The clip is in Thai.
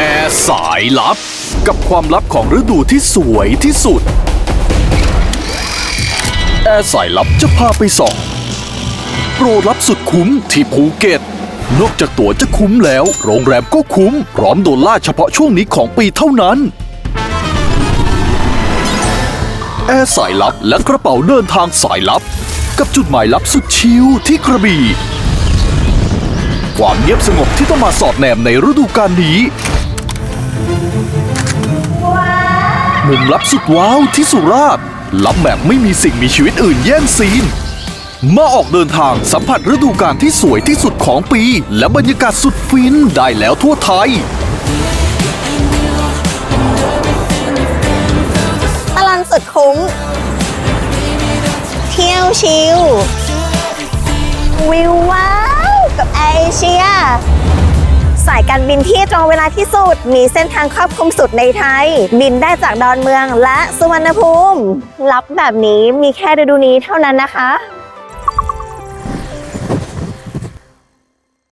แอร์สายลับ กับความลับของฤดูที่สวยที่สุด แอร์สายลับจะพาไปส่อง โปรรับสุดคุ้มที่ภูเก็ต นอกจากตั๋วจะคุ้มแล้ว โรงแรมก็คุ้ม พร้อมโดนล่าเฉพาะช่วงนี้ของปีเท่านั้น แอร์สายลับและกระเป๋าเดินทางสายลับ กับจุดหมายลับสุดชิลที่กระบี่ความเงียบสงบที่ต้องมาสอดแนมในฤดูกาลนี้ มุมลับสุดว้าวที่สุราษฎร์ลับแบบไม่มีสิ่งมีชีวิตอื่นแย่งซีน มาออกเดินทางสัมผัสฤดูกาลที่สวยที่สุดของปี และบรรยากาศสุดฟินได้แล้วทั่วไทย ตลอดสุดคุ้ม เที่ยวชิล สายการบินที่ตรงเวลาที่สุด มีเส้นทางครอบคลุมสุดในไทย บินได้จากดอนเมืองและสุวรรณภูมิ รับแบบนี้มีแค่ฤดูนี้เท่านั้นนะคะ